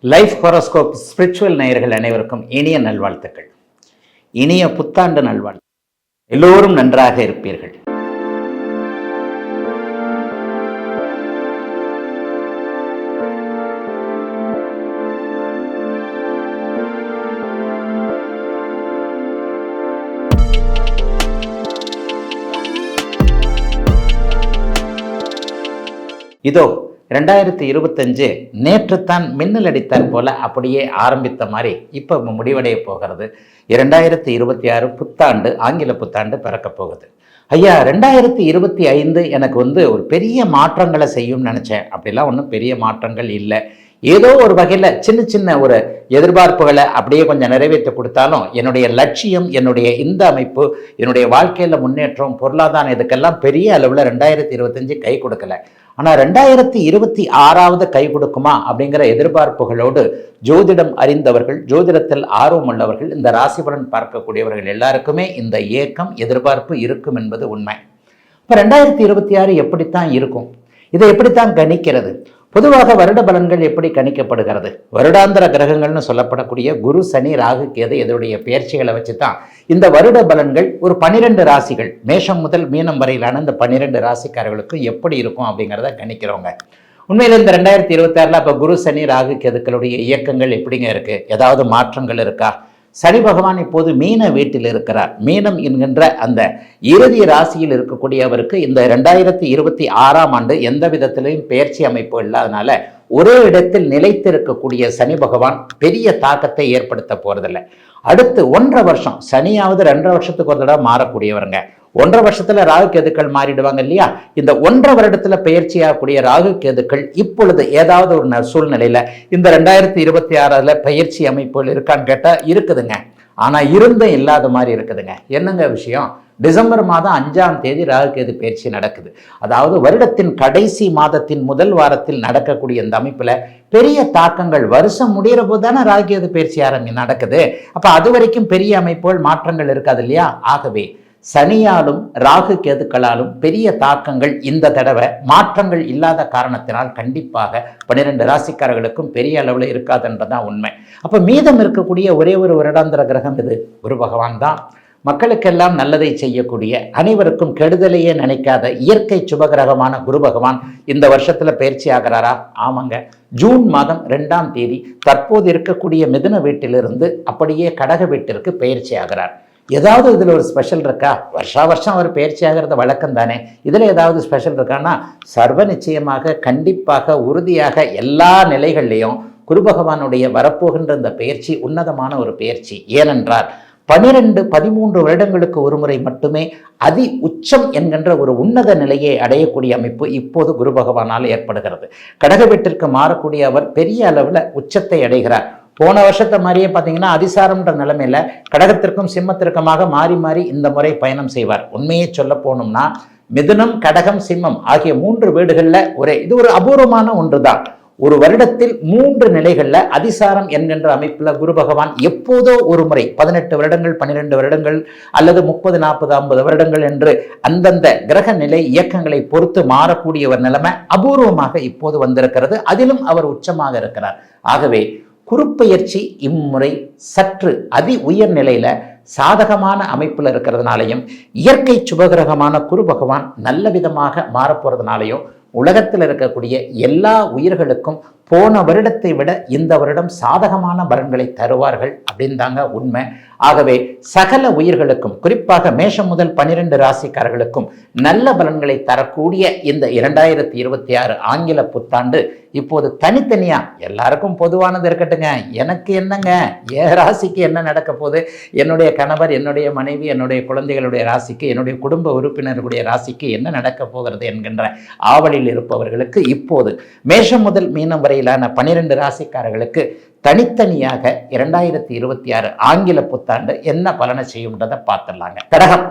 Life horoscope spiritual நேயர்கள் அனைவருக்கும் இனிய நல்வாழ்த்துக்கள். இனிய புத்தாண்டு நல்வாழ்த்து எல்லோரும் நன்றாக இருப்பீர்கள். இதோ ரெண்டாயிரத்தி இருபத்தஞ்சு நேற்றுத்தான் மின்னல் அடித்தார் போல அப்படியே ஆரம்பித்த மாதிரி இப்போ முடிவடைய போகிறது. இரண்டாயிரத்தி இருபத்தி ஆறு புத்தாண்டு ஆங்கில புத்தாண்டு பிறக்கப் போகுது. ஐயா ரெண்டாயிரத்தி இருபத்தி ஐந்து எனக்கு வந்து ஒரு பெரிய மாற்றங்களை செய்யும்னு நினச்சேன். அப்படிலாம் ஒன்றும் பெரிய மாற்றங்கள் இல்லை. ஏதோ ஒரு வகையில் சின்ன சின்ன ஒரு எதிர்பார்ப்புகளை அப்படியே கொஞ்சம் நிறைவேற்றி கொடுத்தாலும் என்னுடைய லட்சியம் என்னுடைய இந்த அமைப்பு என்னுடைய வாழ்க்கையில் முன்னேற்றம் பொருளாதாரம் இதுக்கெல்லாம் பெரிய அளவில் ரெண்டாயிரத்தி இருபத்தஞ்சு கை கொடுக்கல. ஆனால் ரெண்டாயிரத்தி இருபத்தி ஆறாவது கை கொடுக்குமா அப்படிங்கிற எதிர்பார்ப்புகளோடு ஜோதிடம் அறிந்தவர்கள் ஜோதிடத்தில் ஆர்வம் உள்ளவர்கள் இந்த ராசிபலன் பார்க்கக்கூடியவர்கள் எல்லாருக்குமே இந்த ஏக்கம் எதிர்பார்ப்பு இருக்கும் என்பது உண்மை. இப்போ ரெண்டாயிரத்தி இருபத்தி ஆறு எப்படித்தான் இருக்கும்? இதை எப்படித்தான் கணிக்கிறது? பொதுவாக வருட பலன்கள் எப்படி கணிக்கப்படுகிறது? வருடாந்திர கிரகங்கள்னு சொல்லப்படக்கூடிய குரு சனி ராகு கேது இதனுடைய பெயர்ச்சிகளை வச்சு தான் இந்த வருட பலன்கள் ஒரு பன்னிரெண்டு ராசிகள் மேஷம் முதல் மீனம் வரையிலான இந்த பன்னிரெண்டு ராசிக்காரர்களுக்கு எப்படி இருக்கும் அப்படிங்கிறத கணிக்கிறோங்க. உண்மையில் இந்த ரெண்டாயிரத்தி இருபத்தாறில் அப்போ குரு சனி ராகு கேதுக்களுடைய இயக்கங்கள் எப்படிங்க இருக்குது ஏதாவது மாற்றங்கள் இருக்கா? சனி பகவான் இப்போது மீன வீட்டில் இருக்கிறார். மீனம் என்கின்ற அந்த இறுதி ராசியில் இருக்கக்கூடியவருக்கு இந்த ரெண்டாயிரத்தி இருபத்தி ஆறாம் ஆண்டு எந்த விதத்திலையும் பெயர்ச்சி அமைப்பு இல்லாதனால ஒரே இடத்தில் நிலைத்திருக்கக்கூடிய சனி பகவான் பெரிய தாக்கத்தை ஏற்படுத்த போறதில்லை. அடுத்து ஒன்றரை வருஷம் சனியாவது ரெண்டரை வருஷத்துக்கு ஒரு தடவை மாறக்கூடியவருங்க. ஒன்றரை வருஷத்துல ராகு கேதுக்கள் மாறிடுவாங்க இல்லையா? இந்த ஒன்றரை வருடத்துல பயிற்சியாகக்கூடிய ராகு கேதுக்கள் இப்பொழுது ஏதாவது ஒரு சூழ்நிலையில இந்த ரெண்டாயிரத்தி இருபத்தி ஆறுல பயிற்சி அமைப்புகள் இருக்கான்னு கேட்டா இருக்குதுங்க. ஆனா இருந்தும் இல்லாத மாதிரி இருக்குதுங்க. என்னங்க விஷயம்? டிசம்பர் மாதம் அஞ்சாம் தேதி ராகுகேது பயிற்சி நடக்குது. அதாவது வருடத்தின் கடைசி மாதத்தின் முதல் வாரத்தில் நடக்கக்கூடிய இந்த அமைப்புல பெரிய தாக்கங்கள் வருஷம் முடிகிற போது தானே ராகுகேது பயிற்சி ஆரம்பி நடக்குது. அப்ப அது வரைக்கும் பெரிய அமைப்புகள் மாற்றங்கள் இருக்காது இல்லையா? ஆகவே சனியாலும் ராகு கேதுக்களாலும் பெரிய தாக்கங்கள் இந்த தடவை மாற்றங்கள் இல்லாத காரணத்தினால் கண்டிப்பாக பன்னிரெண்டு ராசிக்காரர்களுக்கும் பெரிய அளவில் இருக்காதுன்றதான் உண்மை. அப்போ மீதம் இருக்கக்கூடிய ஒரே ஒரு வருடாந்திர கிரகம் இது குரு பகவான் தான். மக்களுக்கெல்லாம் நல்லதை செய்யக்கூடிய அனைவருக்கும் கெடுதலையே நினைக்காத இயற்கை சுபகிரகமான குரு பகவான் இந்த வருஷத்துல பயிற்சி ஆகிறாரா? ஆமாங்க. ஜூன் மாதம் ரெண்டாம் தேதி தற்போது இருக்கக்கூடிய மிதுன வீட்டிலிருந்து அப்படியே கடக வீட்டிற்கு பயிற்சி ஆகிறார். ஏதாவது இதில் ஒரு ஸ்பெஷல் இருக்கா? வருஷா வருஷம் அவர் பயிற்சி ஆகிறது வழக்கம் தானே இதில் ஏதாவது ஸ்பெஷல் இருக்கான்னா சர்வ நிச்சயமாக கண்டிப்பாக உறுதியாக எல்லா நிலைகள்லையும் குரு பகவானுடைய வரப்போகின்ற இந்த பயிற்சி உன்னதமான ஒரு பயிற்சி. ஏனென்றால் பனிரெண்டு பதிமூன்று வருடங்களுக்கு ஒரு முறை மட்டுமே அதி உச்சம் என்கின்ற ஒரு உன்னத நிலையை அடையக்கூடிய அமைப்பு இப்போது குரு பகவானால் ஏற்படுகிறது. கடக வீட்டிற்கு மாறக்கூடிய அவர் பெரிய அளவில் உச்சத்தை அடைகிறார். போன வருஷத்தை மாதிரியே பார்த்தீங்கன்னா அதிசாரம்ன்ற நிலைமையில கடகத்திற்கும் சிம்மத்திற்குமாக மாறி மாறி இந்த முறை பயணம் செய்வார். உண்மையை சொல்ல போனோம்னா மிதுனம் கடகம் சிம்மம் ஆகிய மூன்று வீடுகளில் ஒரே இது ஒரு அபூர்வமான ஒன்று தான் ஒரு வருடத்தில் மூன்று நிலைகளில் அதிசாரம் என்கின்ற அமைப்பில் குரு பகவான் எப்போதோ ஒரு முறை பதினெட்டு வருடங்கள் பன்னிரெண்டு வருடங்கள் அல்லது முப்பது நாற்பது ஐம்பது வருடங்கள் என்று அந்தந்த கிரக நிலை இயக்கங்களை பொறுத்து மாறக்கூடிய ஒரு நிலைமை அபூர்வமாக இப்போது வந்திருக்கிறது. அதிலும் அவர் உச்சமாக இருக்கிறார். ஆகவே குறுப்பெயர்ச்சி இம்முறை சற்று அதி உயர் நிலையில சாதகமான அமைப்பில் இருக்கிறதுனாலையும் இயற்கை சுபகிரகமான குரு பகவான் நல்ல விதமாக மாறப்போறதுனாலையும் உலகத்தில் இருக்கக்கூடிய எல்லா உயிர்களுக்கும் போன வருடத்தை விட இந்த வருடம் சாதகமான பலன்களை தருவார்கள் அப்படின்னு தாங்க உண்மை. ஆகவே சகல உயிர்களுக்கும் குறிப்பாக மேஷம் முதல் பனிரெண்டு ராசிக்காரர்களுக்கும் நல்ல பலன்களை தரக்கூடிய இந்த இரண்டாயிரத்தி இருபத்தி ஆறு ஆங்கில புத்தாண்டு இப்போது தனித்தனியா எல்லாருக்கும் பொதுவானது இருக்கட்டுங்க. எனக்கு என்னங்க? என் ராசிக்கு என்ன நடக்க போகுது? என்னுடைய கணவர் என்னுடைய மனைவி என்னுடைய குழந்தைகளுடைய ராசிக்கு என்னுடைய குடும்ப உறுப்பினர்களுடைய ராசிக்கு என்ன நடக்க போகிறது என்கின்ற ஆவலில் இருப்பவர்களுக்கு இப்போது மேஷம் முதல் மீனம் வரை வரையிலான பனிரெண்டு ராசிக்காரர்களுக்கு தனித்தனியாக இரண்டாயிரத்தி இருபத்தி ஆறு ஆங்கில புத்தாண்டு என்ன பலனை செய்யும்ன்றதை பார்த்துடலாங்க. கடகம்.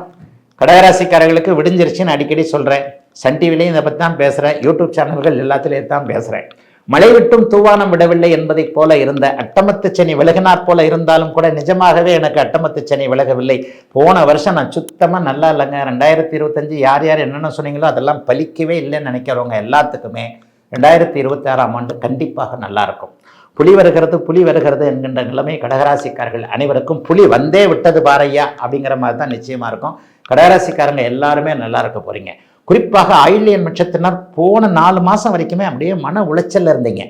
கடகராசிக்காரர்களுக்கு விடிஞ்சிருச்சுன்னு அடிக்கடி சொல்கிறேன் சன் டிவிலையும் இதை பற்றி தான் பேசுகிறேன் யூடியூப் சேனல்கள் எல்லாத்துலேயும் தான் பேசுகிறேன் மழை விட்டும் தூவானம் விடவில்லை என்பதைப் போல இருந்த அட்டமத்து சனி விலகினார் போல இருந்தாலும் கூட நிஜமாகவே எனக்கு அட்டமத்து சனி விலகவில்லை. போன வருஷம் நான் சுத்தமாக நல்லா இல்லைங்க. ரெண்டாயிரத்தி இருபத்தஞ்சு யார் யார் என்னென்ன சொன்னீங்களோ அதெல்லாம் பலிக்கவே இல்லைன்னு நினைக்கிறவங்க எல்லாத்துக்குமே ரெண்டாயிரத்தி இருபத்தி ஆறாம் ஆண்டு கண்டிப்பாக நல்லா இருக்கும் புலி வருகிறது புலி வருகிறது என்கின்ற நிலைமை கடகராசிக்காரர்கள் அனைவருக்கும் புலி வந்தே விட்டது பாரையா அப்படிங்கிற மாதிரி தான் நிச்சயமா இருக்கும். கடகராசிக்காரங்க எல்லாருமே நல்லா இருக்க போறீங்க. குறிப்பாக ஆயில்யன் நட்சத்திரத்தினர் போன நாலு மாதம் வரைக்குமே அப்படியே மன உளைச்சல்ல இருந்தீங்க.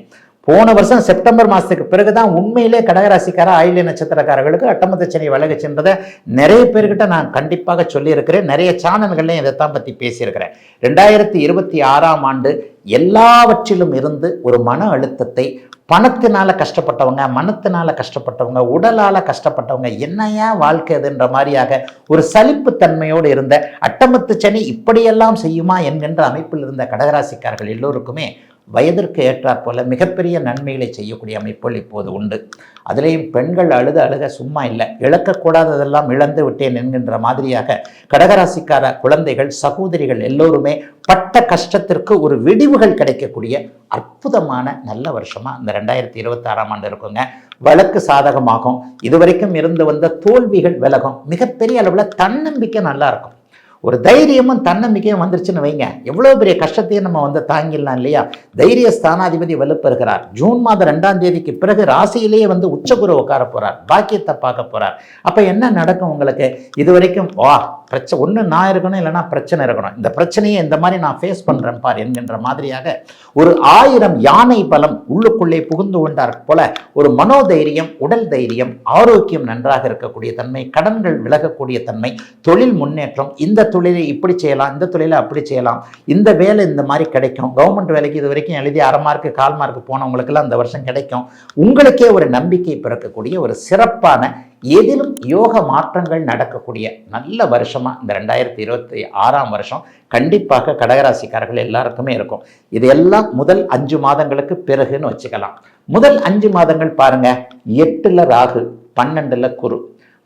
போன வருஷம் செப்டம்பர் மாதத்துக்கு பிறகு தான் உண்மையிலே கடகராசிக்கார ஆயிலிய நட்சத்திரக்காரர்களுக்கு அட்டமத்த சனி விலகு சென்றதை நிறைய பேர்கிட்ட நான் கண்டிப்பாக சொல்லியிருக்கிறேன். நிறைய சேனல்கள்லையும் இதைத்தான் பற்றி பேசியிருக்கிறேன். ரெண்டாயிரத்தி இருபத்தி ஆறாம் ஆண்டு எல்லாவற்றிலும் இருந்து ஒரு மன அழுத்தத்தை பணத்தினால கஷ்டப்பட்டவங்க மனத்தினால கஷ்டப்பட்டவங்க உடலால் கஷ்டப்பட்டவங்க என்னையா வாழ்க்கை அதுன்ற மாதிரியாக ஒரு சலிப்புத்தன்மையோடு இருந்த அட்டமத்து சனி இப்படியெல்லாம் செய்யுமா என்கின்ற அமைப்பில் இருந்த கடகராசிக்காரர்கள் எல்லோருக்குமே வயதிற்கு ஏற்றாற்போல் மிகப்பெரிய நன்மைகளை செய்யக்கூடிய அமைப்புகள் இப்போது உண்டு. அதிலேயும் பெண்கள் அழுத அழுக சும்மா இல்லை. இழக்கக்கூடாததெல்லாம் இழந்து விட்டேன் என்கின்ற மாதிரியாக கடகராசிக்கார குழந்தைகள் சகோதரிகள் எல்லோருமே பட்ட கஷ்டத்திற்கு ஒரு விடிவுகள் கிடைக்கக்கூடிய அற்புதமான நல்ல வருஷமாக இந்த ரெண்டாயிரத்தி இருபத்தாறாம் ஆண்டு இருக்குங்க. வழக்கு சாதகமாகும். இதுவரைக்கும் இருந்து வந்த தோல்விகள் விலகும். மிகப்பெரிய அளவில் தன்னம்பிக்கை நல்லா இருக்கும். ஒரு தைரியமும் தன்னம்பிக்கையும் வந்துருச்சுன்னு வைங்க. எவ்வளோ பெரிய கஷ்டத்தையும் நம்ம வந்து தாங்கிடலாம் இல்லையா? தைரிய ஸ்தானாதிபதி வலுப்பெறுகிறார். ஜூன் மாதம் ரெண்டாம் தேதிக்கு பிறகு ராசியிலேயே வந்து உச்சகுரு உட்கார போகிறார் பாக்கியத்தை பார்க்க போகிறார் அப்போ என்ன நடக்கும் உங்களுக்கு? இது வரைக்கும் வா பிரச்சனை ஒன்று நான் இருக்கணும் இல்லைன்னா பிரச்சனை இருக்கணும். இந்த பிரச்சனையை இந்த மாதிரி நான் ஃபேஸ் பண்ணுறேன் பார் என்கின்ற மாதிரியாக ஒரு ஆயிரம் யானை பலம் உள்ளுக்குள்ளே புகுந்து கொண்டார் போல ஒரு மனோதைரியம் உடல் தைரியம் ஆரோக்கியம் நன்றாக இருக்கக்கூடிய தன்மை கடன்கள் விலகக்கூடிய தன்மை தொழில் முன்னேற்றம் இந்த தொழிலை இப்படி செய்யலாம் இந்த தொழிலை அப்படி செய்யலாம். இந்த வேலை இந்த மாதிரி கிடைக்கும். கவர்மெண்ட் வேலைக்கு இது வரைக்கும் எழுதி அரை மார்க்கு கால் மார்க்கு போனவங்களுக்கெல்லாம் அந்த வருஷம் கிடைக்கும். உங்களுக்கே ஒரு நம்பிக்கை பிறக்கக்கூடிய ஒரு சிறப்பான எதிலும் யோக மாற்றங்கள் நடக்கக்கூடிய நல்ல வருஷமா இந்த ரெண்டாயிரத்தி இருபத்தி ஆறாம் வருஷம் கண்டிப்பாக கடகராசிக்காரர்கள் எல்லாருக்குமே இருக்கும். இது எல்லாம் முதல் அஞ்சு மாதங்களுக்கு பிறகுன்னு வச்சுக்கலாம். முதல் அஞ்சு மாதங்கள் பாருங்க எட்டில் ராகு பன்னெண்டில் குரு.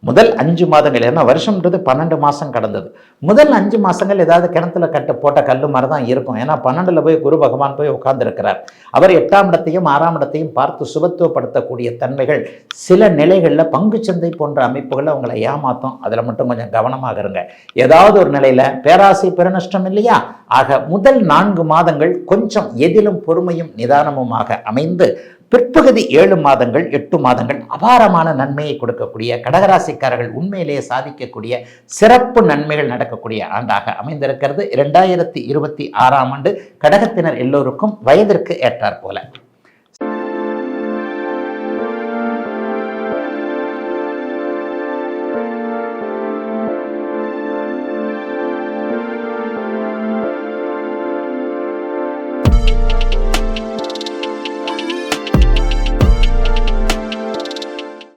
முதல் அஞ்சு மாதங்கள் ஏன்னா வருஷம்ன்றது பன்னெண்டு மாதம் கடந்தது. முதல் அஞ்சு மாதங்கள் ஏதாவது கிணத்துல கட்ட போட்ட கல் மாதிரி தான் இருக்கும். ஏன்னா பன்னெண்டில் போய் குரு பகவான் போய் உட்கார்ந்துருக்கிறார். அவர் எட்டாம் இடத்தையும் ஆறாம் இடத்தையும் பார்த்து சுபத்துவப்படுத்தக்கூடிய தன்மைகள் சில நிலைகளில் பங்குச்சந்தை போன்ற அமைப்புகளை அவங்களை ஏமாற்றும் அதில் மட்டும் கொஞ்சம் கவனமாக இருங்க. ஏதாவது ஒரு நிலையில் பேராசை பெருநஷ்டம் இல்லையா? ஆக முதல் நான்கு மாதங்கள் கொஞ்சம் எதிலும் பொறுமையும் நிதானமுமாக அமைந்து பிற்பகுதி ஏழு மாதங்கள் எட்டு மாதங்கள் அபாரமான நன்மையை கொடுக்கக்கூடிய கடகராசிக்காரர்கள் உண்மையிலேயே சாதிக்கக்கூடிய சிறப்பு நன்மைகள் நடக்கக்கூடிய ஆண்டாக அமைந்திருக்கிறது. இரண்டாயிரத்தி இருபத்தி ஆறாம் ஆண்டு கடகத்தினர் எல்லோருக்கும் வயதிற்கு ஏற்றாற்போல போல.